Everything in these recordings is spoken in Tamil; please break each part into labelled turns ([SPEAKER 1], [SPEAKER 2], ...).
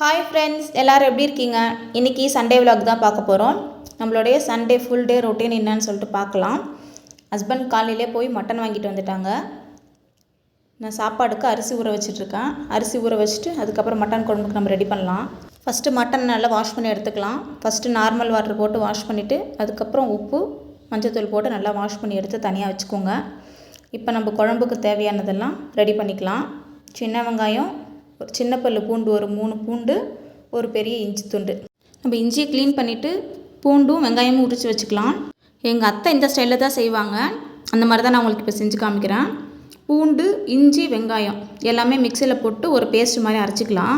[SPEAKER 1] ஹாய் ஃப்ரெண்ட்ஸ் எல்லோரும் எப்படி இருக்கீங்க? இன்றைக்கி சண்டே விலாக் தான் பார்க்க போகிறோம் நம்மளுடைய சண்டே ஃபுல் டே ரொட்டீன் என்னன்னு சொல்லிட்டு பார்க்கலாம். ஹஸ்பண்ட் காலையிலே போய் மட்டன் வாங்கிட்டு வந்துட்டாங்க. நான் சாப்பாடுக்கு அரிசி ஊற வச்சிட்ருக்கேன். அரிசி ஊற வச்சுட்டு அதுக்கப்புறம் மட்டன் குழம்புக்கு நம்ம ரெடி பண்ணலாம். ஃபஸ்ட்டு மட்டன் நல்லா வாஷ் பண்ணி எடுத்துக்கலாம். ஃபஸ்ட்டு நார்மல் வாட்டர் போட்டு வாஷ் பண்ணிவிட்டு அதுக்கப்புறம் உப்பு மஞ்சத்தூள் போட்டு நல்லா வாஷ் பண்ணி எடுத்து தனியாக வச்சுக்கோங்க. இப்போ நம்ம குழம்புக்கு தேவையானதெல்லாம் ரெடி பண்ணிக்கலாம். சின்ன வெங்காயம் ஒரு சின்ன பல்லு பூண்டு ஒரு மூணு பூண்டு ஒரு பெரிய இஞ்சி துண்டு. நம்ம இஞ்சியை க்ளீன் பண்ணிவிட்டு பூண்டும் வெங்காயமும் உரித்து வச்சுக்கலாம். எங்கள் அத்தை இந்த ஸ்டைலில் தான் செய்வாங்க. அந்த மாதிரி தான் நான் உங்களுக்கு இப்போ செஞ்சு காமிக்கிறேன். பூண்டு இஞ்சி வெங்காயம் எல்லாமே மிக்சியில் போட்டு ஒரு பேஸ்ட் மாதிரி அரைச்சிக்கலாம்.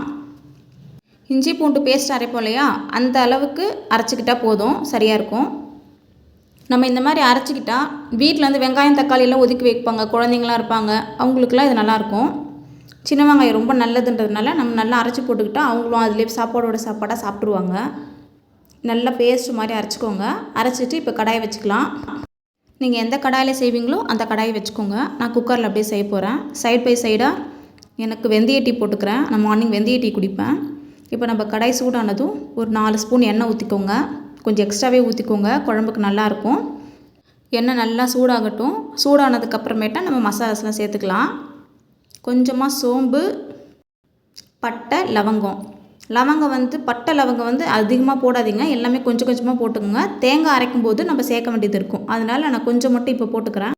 [SPEAKER 1] இஞ்சி பூண்டு பேஸ்ட் அரைப்போம் இல்லையா? அந்த அளவுக்கு அரைச்சிக்கிட்டால் போதும். சரியாக இருக்கும். நம்ம இந்த மாதிரி அரைச்சிக்கிட்டால் வீட்டில் வந்து வெங்காயம் தக்காளியெல்லாம் ஒதுக்கி வைப்பாங்க. குழந்தைங்களாம் இருப்பாங்க. அவங்களுக்குலாம் இது நல்லாயிருக்கும் சின்ன வெங்காயம் ரொம்ப நல்லதுன்றதுனால நம்ம நல்லா அரைச்சி போட்டுக்கிட்டால் அவங்களும் அதிலே சாப்பாடோட சாப்பாடாக சாப்பிட்ருவாங்க நல்லா பேஸ்ட் மாதிரி அரைச்சிக்கோங்க. அரைச்சிட்டு இப்போ கடாயை வச்சுக்கலாம். நீங்கள் எந்த கடாயில் செய்வீங்களோ அந்த கடாயை வச்சுக்கோங்க. நான் குக்கரில் அப்படியே செய்ய போகிறேன் சைட் பை சைடாக எனக்கு வெந்தய டீ போட்டுக்கிறேன். நான் மார்னிங் வெந்தய டீ குடிப்பேன். இப்போ நம்ம கடாய் சூடானதும் ஒரு நாலு ஸ்பூன் எண்ணெய் ஊற்றிக்கோங்க கொஞ்சம் எக்ஸ்ட்ராவே ஊற்றிக்கோங்க குழம்புக்கு நல்லாயிருக்கும் எண்ணெய் நல்லா சூடாகட்டும். சூடானதுக்கப்புறமேட்டா நம்ம மசாலாஸ்லாம் சேர்த்துக்கலாம். கொஞ்சமாக சோம்பு பட்டை லவங்கம். லவங்கம் வந்து பட்டை லவங்கம் வந்து அதிகமாக போடாதீங்க. எல்லாமே கொஞ்சம் கொஞ்சமாக போட்டுக்கோங்க. தேங்காய் அரைக்கும் போது நம்ம சேர்க்க வேண்டியது இருக்கும். அதனால் நான் கொஞ்சம் மட்டும் இப்போ போட்டுக்கிறேன்.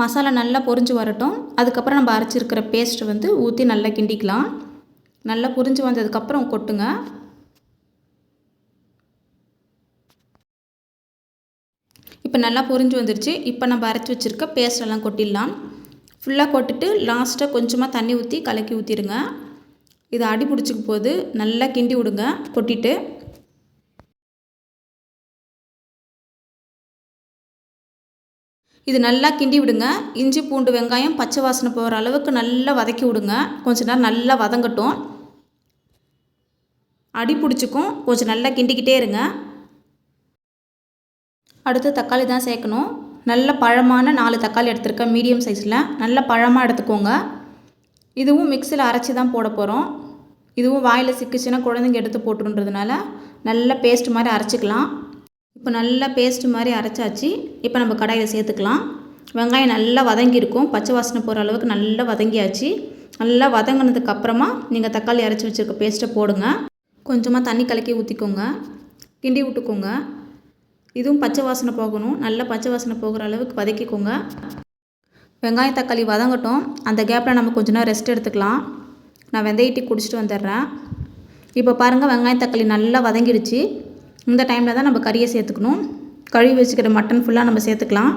[SPEAKER 1] மசாலா நல்லா பொரிஞ்சு வரட்டும். அதுக்கப்புறம் நம்ம அரைச்சிருக்கிற பேஸ்ட்டு வந்து ஊற்றி நல்லா கிண்டிக்கலாம். நல்லா பொரிஞ்சு வந்ததுக்கப்புறம் கொட்டுங்க. இப்போ நல்லா பொரிஞ்சு வந்துருச்சு. இப்போ நம்ம அரைச்சி வச்சுருக்க பேஸ்டெல்லாம் கொட்டிடலாம். ஃபுல்லாக கொட்டிட்டு லாஸ்ட்டாக கொஞ்சமாக தண்ணி ஊற்றி கலக்கி ஊற்றிடுங்க. இது அடி பிடிச்சிக்க போது நல்லா கிண்டி விடுங்க. கொட்டிட்டு. இது நல்லா கிண்டி விடுங்க. இஞ்சி பூண்டு வெங்காயம் பச்சை வாசனை போகிற அளவுக்கு நல்லா வதக்கி விடுங்க. கொஞ்ச நேரம் நல்லா வதங்கட்டும். அடி பிடிச்சிக்கும். கொஞ்சம் நல்லா கிண்டிக்கிட்டே இருங்க. அடுத்து தக்காளி தான் சேர்க்கணும். நல்ல பழமான நாலு தக்காளி எடுத்திருக்கேன் மீடியம் சைஸில். நல்ல பழமாக எடுத்துக்கோங்க. இதுவும் மிக்சியில் அரைச்சி தான் போட போகிறோம் இதுவும் வாயில் சிக்கிச்சுன்னா குழந்தைங்க எடுத்து போட்டுன்றதுனால நல்ல பேஸ்ட் மாதிரி அரைச்சிக்கலாம். இப்போ நல்ல பேஸ்ட் மாதிரி அரைச்சாச்சு. இப்போ நம்ம கடாயில் சேர்த்துக்கலாம். வெங்காயம் நல்லா வதங்கியிருக்கும் பச்சை வாசனை போகிற அளவுக்கு நல்லா வதங்கியாச்சு. நல்லா வதங்கினதுக்கப்புறமா நீங்கள் தக்காளி அரைச்சி வச்சுருக்க பேஸ்ட்டை போடுங்க. கொஞ்சமாக தண்ணி கலக்கி ஊற்றிக்கோங்க கிண்டி விட்டுக்கோங்க. இதுவும் பச்சை வாசனை போகணும். நல்லா பச்சை வாசனை போகிற அளவுக்கு வதக்கிக்கோங்க. வெங்காயம் தக்காளி வதங்கட்டும். அந்த கேப்பில் நம்ம கொஞ்ச நேரம் ரெஸ்ட் எடுத்துக்கலாம். நான் வெந்தயட்டி குடிச்சிட்டு வந்துடுறேன். இப்போ பாருங்கள் வெங்காயம் தக்காளி நல்லா வதங்கிடுச்சு. இந்த டைமில் தான் நம்ம கறியை சேர்த்துக்கணும். கழுவி வச்சுக்கிற மட்டன் ஃபுல்லாக நம்ம சேர்த்துக்கலாம்.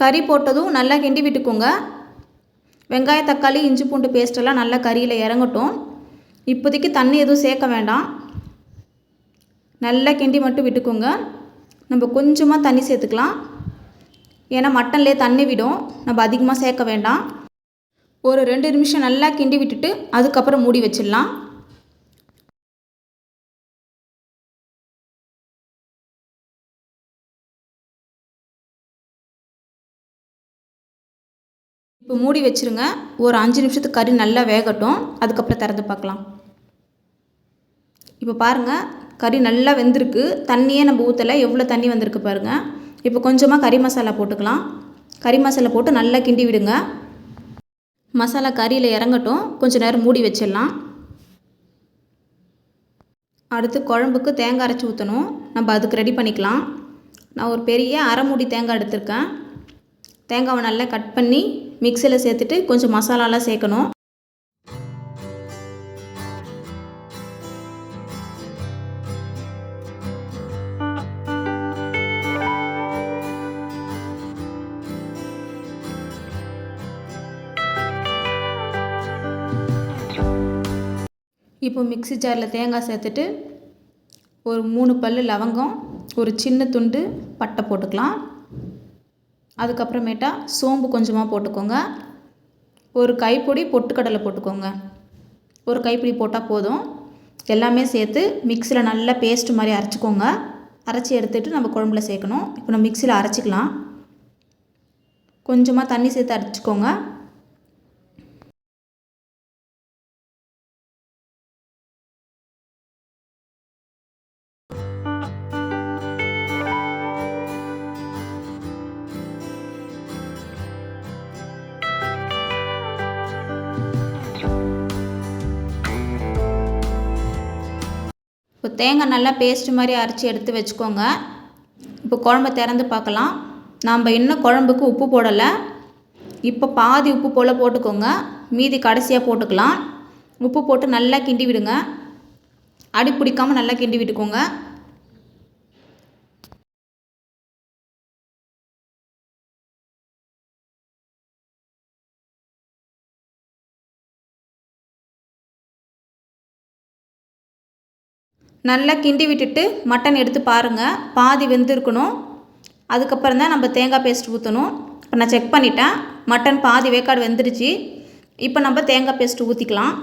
[SPEAKER 1] கறி போட்டதும் நல்லா கிண்டி விட்டுக்கோங்க. வெங்காய தக்காளி இஞ்சி பூண்டு பேஸ்ட்டெல்லாம் நல்லா கறியில் இறங்கட்டும். இப்போதைக்கு தண்ணி எதுவும் சேர்க்க வேண்டாம். நல்லா கிண்டி மட்டும் விட்டுக்கோங்க. நம்ம கொஞ்சமாக தண்ணி சேர்த்துக்கலாம். ஏன்னா மட்டன்லேயே தண்ணி விடும். நம்ம அதிகமாக சேர்க்க வேண்டாம். ஒரு ரெண்டு நிமிஷம் நல்லா கிண்டி விட்டுட்டு அதுக்கப்புறம் மூடி வச்சிடலாம். இப்போ மூடி வச்சுருங்க. ஒரு அஞ்சு நிமிஷத்துக்கு கறி நல்லா வேகட்டும். அதுக்கப்புறம் திறந்து பார்க்கலாம். இப்போ பாருங்கள் கறி நல்லா வெந்திருக்கு. தண்ணியே நம்ம ஊற்றலை எவ்வளோ தண்ணி வந்திருக்கு பாருங்கள் இப்போ கொஞ்சமாக கறி மசாலா போட்டுக்கலாம். கறி மசாலா போட்டு நல்லா கிண்டி விடுங்க. மசாலா கறியில் இறங்கட்டும். கொஞ்சம் நேரம் மூடி வச்சிடலாம். அடுத்து குழம்புக்கு தேங்காய் அரைச்சி ஊற்றணும் நம்ம அதுக்கு ரெடி பண்ணிக்கலாம். நான் ஒரு பெரிய அரை மூடி தேங்காய் எடுத்திருக்கேன். தேங்காவை நல்லா கட் பண்ணி மிக்சியில் சேர்த்துட்டு கொஞ்சம் மசாலாலாம் சேர்க்கணும். இப்போ மிக்ஸி ஜாரில் தேங்காய் சேர்த்துட்டு ஒரு மூணு பல் லவங்கம் ஒரு சின்ன துண்டு பட்டை போட்டுக்கலாம். அதுக்கப்புறமேட்டா சோம்பு கொஞ்சமாக போட்டுக்கோங்க. ஒரு கைப்பொடி பொட்டுக்கடலை போட்டுக்கோங்க. ஒரு கைப்பிடி போட்டால் போதும். எல்லாமே சேர்த்து மிக்சியில் நல்லா பேஸ்ட் மாதிரி அரைச்சிக்கோங்க. அரைச்சி எடுத்துகிட்டு நம்ம குழம்புல சேர்க்கணும். இப்போ நம்ம மிக்சியில் அரைச்சிக்கலாம். கொஞ்சமாக தண்ணி சேர்த்து அரைச்சிக்கோங்க. தேங்காய் நல்லா பேஸ்ட் மாதிரி அரைச்சி எடுத்து வச்சுக்கோங்க. இப்போ குழம்ப திறந்து பார்க்கலாம். நாம் இன்னும் குழம்புக்கு உப்பு போடலை. இப்போ பாதி உப்பு போல் போட்டுக்கோங்க. மீதி கடைசியாக போட்டுக்கலாம். உப்பு போட்டு நல்லா கிண்டி விடுங்க. அடி பிடிக்காமல் நல்லா கிண்டி விட்டுக்கோங்க. நல்லா கிண்டி விட்டுட்டு மட்டன் எடுத்து பாருங்கள் பாதி வெந்திருக்கணும். அதுக்கப்புறம் தான் நம்ம தேங்காய் பேஸ்ட் ஊற்றணும் இப்போ நான் செக் பண்ணிட்டேன். மட்டன் பாதி வேக்காடு வெந்துருச்சு. இப்போ நம்ம தேங்காய் பேஸ்ட் ஊற்றிக்கலாம்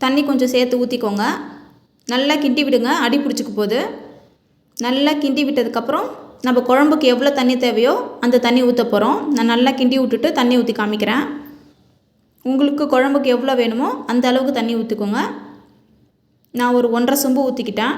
[SPEAKER 1] தண்ணி கொஞ்சம் சேர்த்து ஊற்றிக்கோங்க நல்லா கிண்டி விடுங்க. அடி பிடிச்சிக்க போகுது. நல்லா கிண்டி விட்டதுக்கப்புறம் நம்ம குழம்புக்கு எவ்வளோ தண்ணி தேவையோ அந்த தண்ணி ஊற்ற போகிறோம் நான் நல்லா கிண்டி விட்டுட்டு தண்ணி ஊற்றி காமிக்கிறேன். உங்களுக்கு குழம்புக்கு எவ்வளோ வேணுமோ அந்த அளவுக்கு தண்ணி ஊற்றிக்கோங்க நான் ஒரு ஒன்றரை சொம்பு ஊற்றிக்கிட்டேன்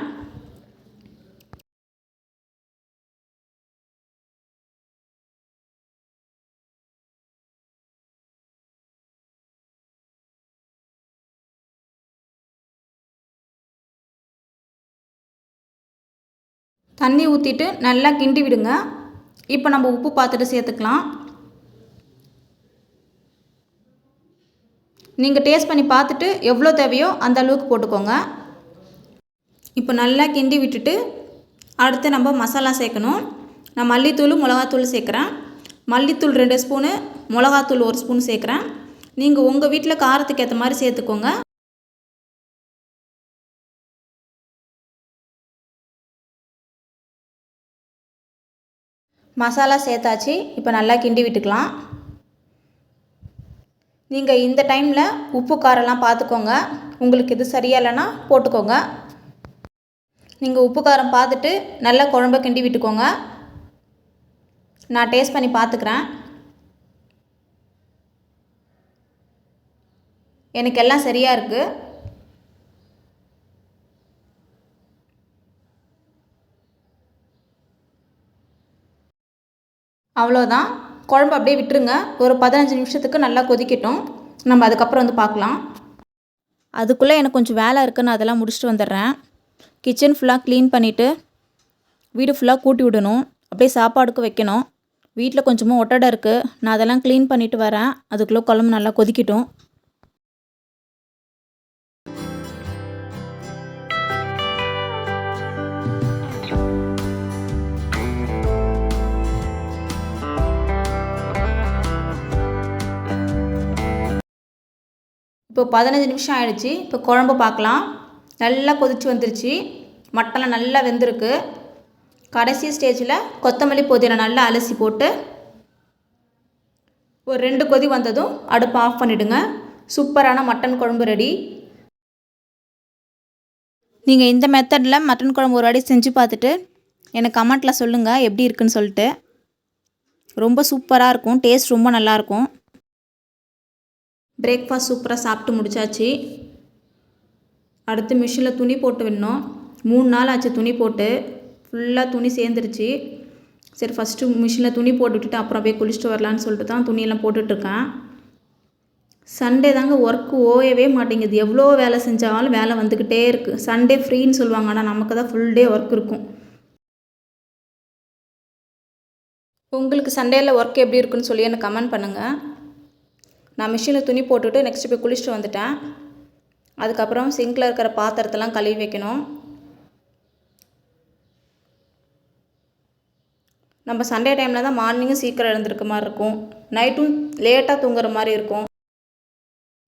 [SPEAKER 1] தண்ணி ஊற்றிட்டு நல்லா கிண்டி விடுங்க. இப்போ நம்ம உப்பு பார்த்துட்டு சேர்த்துக்கலாம். நீங்கள் டேஸ்ட் பண்ணி பார்த்துட்டு எவ்வளோ தேவையோ அந்த அளவுக்கு போட்டுக்கோங்க. இப்போ நல்லா கிண்டி விட்டுட்டு அடுத்து நம்ம மசாலா சேர்க்கணும். நான் மல்லித்தூள் மிளகாத்தூள் சேர்க்குறேன். மல்லித்தூள் ரெண்டு ஸ்பூனு மிளகாத்தூள் ஒரு ஸ்பூன் சேர்க்குறேன். நீங்கள் உங்கள் வீட்டில் காரத்துக்கு ஏற்ற மாதிரி சேர்த்துக்கோங்க. மசாலா சேர்த்தாச்சு. இப்போ நல்லா கிண்டி விட்டுக்கலாம். நீங்கள் இந்த டைமில் உப்பு காரம்லாம் பார்த்துக்கோங்க உங்களுக்கு இது சரியா இல்லைன்னா போட்டுக்கோங்க. நீங்கள் உப்பு காரம் பார்த்துட்டு நல்லா குழம்ப கிண்டி விட்டுக்கோங்க. நான் டேஸ்ட் பண்ணி பார்த்துக்கிறேன் எனக்கு எல்லாம் சரியாக இருக்குது அவ்வளோதான் குழம்பு அப்படியே விட்டுருங்க. ஒரு பதினஞ்சு நிமிஷத்துக்கு நல்லா கொதிக்கட்டும். நம்ம அதுக்கப்புறம் வந்து பார்க்கலாம். அதுக்குள்ளே எனக்கு கொஞ்சம் வேலை இருக்குன்னு அதெல்லாம் முடிச்சுட்டு வந்துடுறேன். கிச்சன் ஃபுல்லாக க்ளீன் பண்ணிவிட்டு வீடு ஃபுல்லாக கூட்டி விடணும். அப்படியே சாப்பாடுக்கு வைக்கணும். வீட்டில் கொஞ்சமாக ஒட்டடை இருக்குது நான் அதெல்லாம் க்ளீன் பண்ணிவிட்டு வரேன். அதுக்குள்ளே குழம்பு நல்லா கொதிக்கட்டும். இப்போ பதினஞ்சு நிமிஷம் ஆயிடுச்சு. இப்போ குழம்பு பார்க்கலாம். நல்லா கொதிச்சு வந்துருச்சு. மட்டன்லாம் நல்லா வெந்திருக்கு. கடைசி ஸ்டேஜில் கொத்தமல்லி புதினா நல்லா அலசி போட்டு ஒரு ரெண்டு கொதி வந்ததும் அடுப்பு ஆஃப் பண்ணிவிடுங்க சூப்பரான மட்டன் குழம்பு ரெடி. நீங்கள் இந்த மெத்தடில் மட்டன் குழம்பு ஒரு வாடி செஞ்சு பார்த்துட்டு எனக்கு கமெண்ட்டில் சொல்லுங்கள் எப்படி இருக்குன்னு சொல்லிட்டு. ரொம்ப சூப்பராக இருக்கும். டேஸ்ட் ரொம்ப நல்லாயிருக்கும் பிரேக்ஃபாஸ்ட் சூப்பராக சாப்பிட்டு முடிச்சாச்சு. அடுத்து மிஷினில் துணி போட்டு விடணும். மூணு நாள் ஆச்சு துணி போட்டு. ஃபுல்லாக துணி சேர்ந்துருச்சு. சரி ஃபஸ்ட்டு மிஷினில் துணி போட்டுவிட்டு அப்புறம் போய் குளிச்சுட்டு வரலான்னு சொல்லிட்டு தான் துணியெல்லாம் போட்டுட்ருக்கேன் சண்டே தாங்க ஒர்க்கு ஓயவே மாட்டேங்குது. எவ்வளோ வேலை செஞ்சாலும் வேலை வந்துக்கிட்டே இருக்குது சண்டே ஃப்ரீன்னு சொல்லுவாங்க. ஆனால் நமக்கு தான் ஃபுல் டே ஒர்க் இருக்கும். உங்களுக்கு சண்டேயில் ஒர்க் எப்படி இருக்குன்னு சொல்லி எனக்கு கமெண்ட் பண்ணுங்கள் நான் மிஷினில் துணி போட்டுட்டு நெக்ஸ்ட்டு போய் குளிச்சுட்டு வந்துட்டேன். அதுக்கப்புறம் சிங்கில் இருக்கிற பாத்திரத்தெல்லாம் கழுவி வைக்கணும். நம்ம சண்டே டைமில் தான் மார்னிங்கும் சீக்கிரம் எழுந்திருக்க மாதிரி இருக்கும். நைட்டும் லேட்டாக தூங்குற மாதிரி இருக்கும்.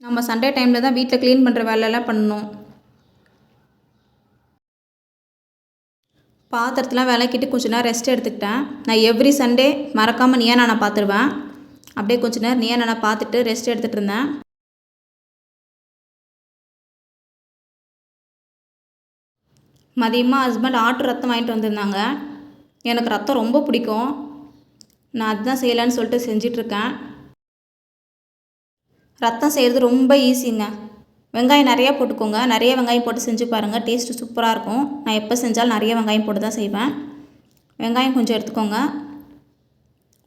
[SPEAKER 1] நம்ம சண்டே டைமில் தான் வீட்டில் க்ளீன் பண்ணுற வேலையெல்லாம் பண்ணணும். பாத்திரத்தெலாம் விளக்கிட்டு கொஞ்ச நேரம் ரெஸ்ட் எடுத்துக்கிட்டேன். நான் எவ்ரி சண்டே மறக்காமல் நீயா நான் பார்த்துருவேன் அப்படியே கொஞ்ச நேரம் நீயா நான் பார்த்துட்டு ரெஸ்ட் எடுத்துகிட்டு இருந்தேன் மதியமாக ஹஸ்பண்ட் ஆட்டு ரத்தம் வாங்கிட்டு வந்திருந்தாங்க. எனக்கு ரத்தம் ரொம்ப பிடிக்கும். நான் அதுதான் செய்யலான்னு சொல்லிட்டு செஞ்சிட்ருக்கேன் ரத்தம் செய்கிறது ரொம்ப ஈஸிங்க வெங்காயம் நிறையா போட்டுக்கோங்க. நிறைய வெங்காயம் போட்டு செஞ்சு பாருங்கள் டேஸ்ட்டு சூப்பராக இருக்கும். நான் எப்போ செஞ்சாலும் நிறைய வெங்காயம் போட்டு தான் செய்வேன். வெங்காயம் கொஞ்சம் எடுத்துக்கோங்க.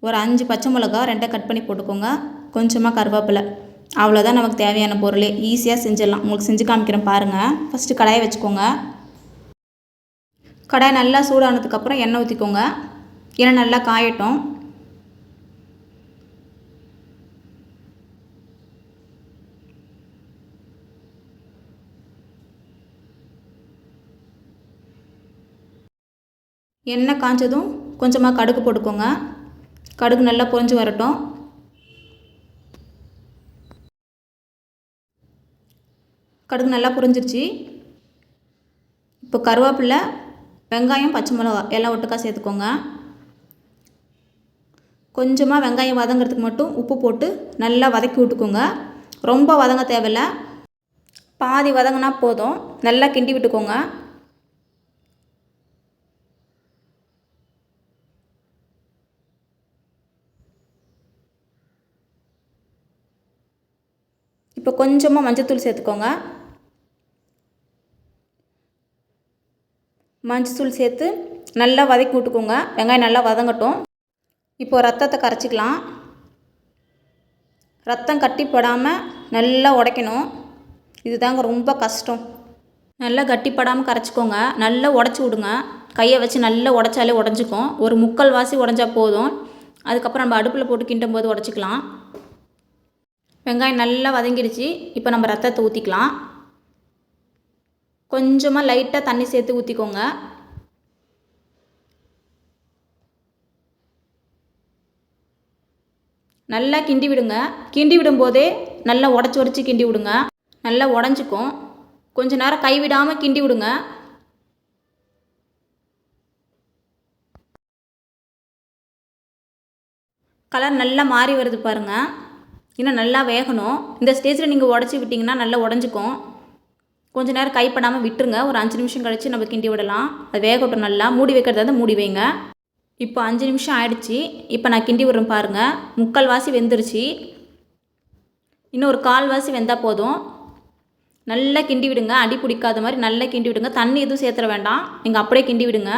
[SPEAKER 1] ஒரு அஞ்சு பச்சை மிளகா ரெண்டாக கட் பண்ணி போட்டுக்கோங்க. கொஞ்சமாக கருவேப்பிலை. அவ்வளோதான் நமக்கு தேவையான பொருளே. ஈஸியாக செஞ்சிடலாம். உங்களுக்கு செஞ்சு காமிக்கிறேன் பாருங்கள் ஃபஸ்ட்டு கடாயை வச்சுக்கோங்க. கடாய் நல்லா சூடானதுக்கப்புறம் எண்ணெய் ஊற்றிக்கோங்க எண்ணெய் நல்லா காயட்டும். எண்ணெய் காஞ்சதும் கொஞ்சமாக கடுகு போட்டுக்கோங்க. கடுகு நல்லா பொறிஞ்சு வரட்டும். கடுகு நல்லா பொரிஞ்சிருச்சு. இப்போ கருவேப்பிலை வெங்காயம் பச்சை மிளகா எல்லாம் ஒட்டுக்கா சேர்த்துக்கோங்க. கொஞ்சமாக வெங்காயம் வதங்கிறதுக்கு மட்டும் உப்பு போட்டு நல்லா வதக்கி விட்டுக்கோங்க. ரொம்ப வதங்க தேவையில்ல. பாதி வதங்கினா போதும். நல்லா கிண்டி விட்டுக்கோங்க இப்போ கொஞ்சமாக மஞ்சத்தூள் சேர்த்துக்கோங்க. மஞ்சத்தூள் சேர்த்து நல்லா வதக்கி விட்டுக்கோங்க. வெங்காயம் நல்லா வதங்கட்டும். இப்போ ரத்தத்தை கரைச்சிக்கலாம். ரத்தம் கட்டிப்படாமல் நல்லா உடைக்கணும். இதுதாங்க ரொம்ப கஷ்டம். நல்லா கட்டிப்படாமல் கரைச்சிக்கோங்க. நல்லா உடச்சி விடுங்க. கையை வச்சு நல்லா உடச்சாலே உடஞ்சிக்கும். ஒரு முக்கால் வாசி உடஞ்சா போதும். அதுக்கப்புறம் நம்ம அடுப்பில் போட்டு கிண்டும் போது உடச்சிக்கலாம். வெங்காயம் நல்லா வதங்கிடுச்சு. இப்போ நம்ம ரத்தத்தை ஊற்றிக்கலாம் கொஞ்சமாக லைட்டாக தண்ணி சேர்த்து ஊற்றிக்கோங்க நல்லா கிண்டி விடுங்க. கிண்டி விடும்போதே நல்லா உடச்சி உடச்சி கிண்டி விடுங்க. நல்லா உடஞ்சிக்கும். கொஞ்ச நேரம் கைவிடாமல் கிண்டி விடுங்க. கலர் நல்லா மாறி வருது பாருங்கள் இன்னும் நல்லா வேகணும். இந்த ஸ்டேஜில் நீங்கள் உடச்சி விட்டிங்கன்னா நல்லா உடஞ்சிக்கும். கொஞ்ச நேரம் கைப்படாமல் விட்டுருங்க. ஒரு அஞ்சு நிமிஷம் கழித்து நம்ம கிண்டி விடலாம். அது வேகட்டும் நல்லா மூடி வைக்கிறதா இருந்தால் மூடி வைங்க. இப்போ அஞ்சு நிமிஷம் ஆயிடுச்சு. இப்போ நான் கிண்டி விடுறேன் பாருங்கள் முக்கால் வாசி வெந்துருச்சு. இன்னும் ஒரு கால் வாசி வெந்தால் போதும். நல்லா கிண்டி விடுங்க. அடி பிடிக்காத மாதிரி நல்லா கிண்டி விடுங்க. தண்ணி எதுவும் சேர்த்துற வேண்டாம். நீங்கள் அப்படியே கிண்டி விடுங்க.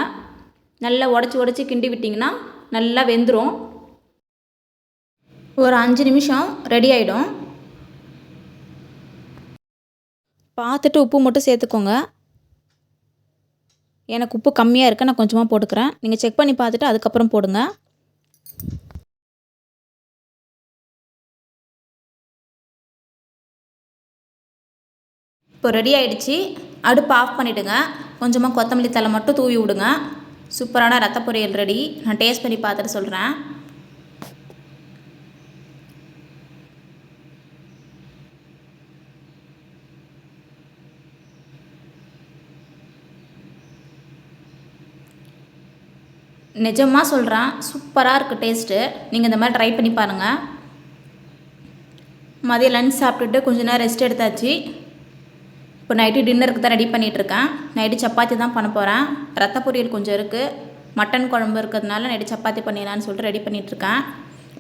[SPEAKER 1] நல்லா உடச்சி உடச்சி கிண்டி விட்டிங்கன்னா நல்லா வெந்துடும் ஒரு அஞ்சு நிமிஷம் ரெடி ஆகிடும் பார்த்துட்டு உப்பு மட்டும் சேர்த்துக்கோங்க. எனக்கு உப்பு கம்மியாக இருக்குது நான் கொஞ்சமாக போட்டுக்கிறேன். நீங்கள் செக் பண்ணி பார்த்துட்டு அதுக்கப்புறம் போடுங்க. இப்போ ரெடி ஆகிடுச்சி அடுப்பு ஆஃப் பண்ணிவிடுங்க கொஞ்சமாக கொத்தமல்லி தலை மட்டும் தூவி விடுங்க. சூப்பரான ரத்த பொரியல் ரெடி நான் டேஸ்ட் பண்ணி பார்த்துட்டு சொல்கிறேன் நிஜமாக சொல்கிறேன் சூப்பராக இருக்குது டேஸ்ட்டு நீங்கள் இந்த மாதிரி ட்ரை பண்ணி பாருங்கள் மதியம் லன்ச் சாப்பிட்டுட்டு கொஞ்ச நேரம் ரெஸ்ட் எடுத்தாச்சு. இப்போ நைட்டு டின்னருக்கு தான் ரெடி பண்ணிகிட்ருக்கேன் நைட்டு சப்பாத்தி தான் பண்ண போகிறேன் ரத்த பொரியல் கொஞ்சம் இருக்குது மட்டன் குழம்பு இருக்கிறதுனால நைட்டு சப்பாத்தி பண்ணிடலான்னு சொல்லிட்டு ரெடி பண்ணிகிட்ருக்கேன்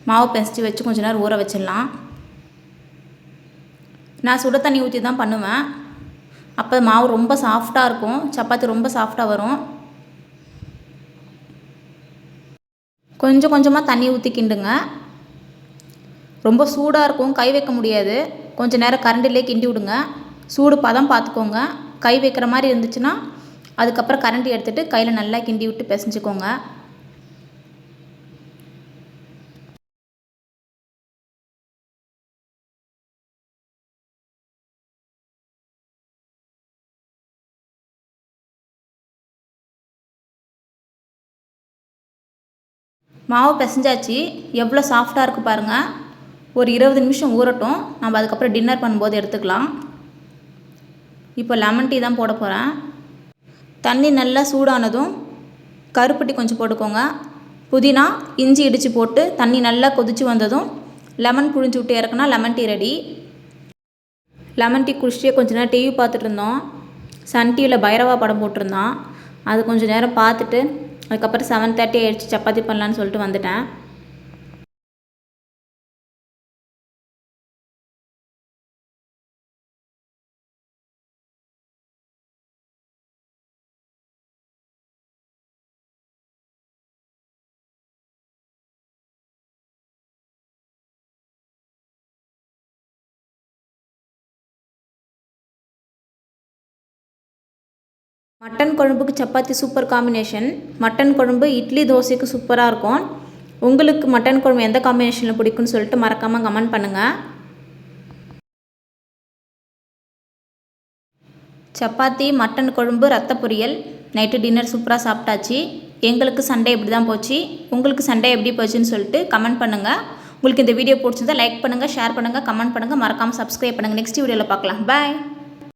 [SPEAKER 1] மாவு பெசச்சு வச்சு கொஞ்ச நேரம் ஊற வச்சிடலாம். நான் சுட தண்ணி ஊற்றி தான் பண்ணுவேன். அப்போ மாவு ரொம்ப சாஃப்டாக இருக்கும். சப்பாத்தி ரொம்ப சாஃப்டாக வரும். கொஞ்சம் கொஞ்சமாக தண்ணி ஊற்றி கிண்டுங்க. ரொம்ப சூடாக இருக்கும் கை வைக்க முடியாது. கொஞ்சம் நேரம் கரண்டிலே கிண்டி விடுங்க. சூடு பதம் பார்த்துக்கோங்க கை வைக்கிற மாதிரி இருந்துச்சுன்னா அதுக்கப்புறம் கரண்டி எடுத்துகிட்டு கையில் நல்லா கிண்டி விட்டு பிசைஞ்சுக்கோங்க. மாவு பிசைஞ்சாச்சு. எவ்வளோ சாஃப்டாக இருக்குது பாருங்கள் ஒரு இருபது நிமிஷம் ஊறட்டும். நம்ம அதுக்கப்புறம் டின்னர் பண்ணும்போது எடுத்துக்கலாம். இப்போ லெமன் டீ தான் போட போகிறேன் தண்ணி நல்லா சூடானதும் கருப்பட்டி கொஞ்சம் போட்டுக்கோங்க. புதினா இஞ்சி இடித்து போட்டு தண்ணி நல்லா கொதித்து வந்ததும் லெமன் புழிஞ்சு விட்டு இறக்குனா lemon tea ready lemon tea குடிச்சிட்டே கொஞ்ச நேரம் டிவி பார்த்துட்டு இருந்தோம். சன் டிவியில் பைரவா படம் போட்டிருந்தான். அது கொஞ்சம் நேரம் பார்த்துட்டு அதுக்கப்புறம் செவன் தேர்ட்டி ஆயிடுச்சு சப்பாத்தி பண்ணலான்னு சொல்லிட்டு வந்துட்டேன். மட்டன் குழம்புக்கு சப்பாத்தி சூப்பர் காம்பினேஷன் மட்டன் குழம்பு இட்லி தோசைக்கு சூப்பராக இருக்கும். உங்களுக்கு மட்டன் குழம்பு எந்த காம்பினேஷனில் பிடிக்கும்னு சொல்லிட்டு மறக்காமல் கமெண்ட் பண்ணுங்கள் சப்பாத்தி மட்டன் குழம்பு ரத்த பொரியல். நைட்டு டின்னர் சூப்பராக சாப்பிட்டாச்சு. எங்களுக்கு சண்டே இப்படி தான் போச்சு. உங்களுக்கு சண்டே எப்படி போச்சுன்னு சொல்லிட்டு கமெண்ட் பண்ணுங்கள் உங்களுக்கு இந்த வீடியோ பிடிச்சிருந்தா லைக் பண்ணுங்கள் ஷேர் பண்ணுங்கள் கமெண்ட் பண்ணுங்கள் மறக்காமல் சப்ஸ்கிரைப் பண்ணுங்கள் நெக்ஸ்ட் வீடியோவில் பார்க்கலாம். பாய்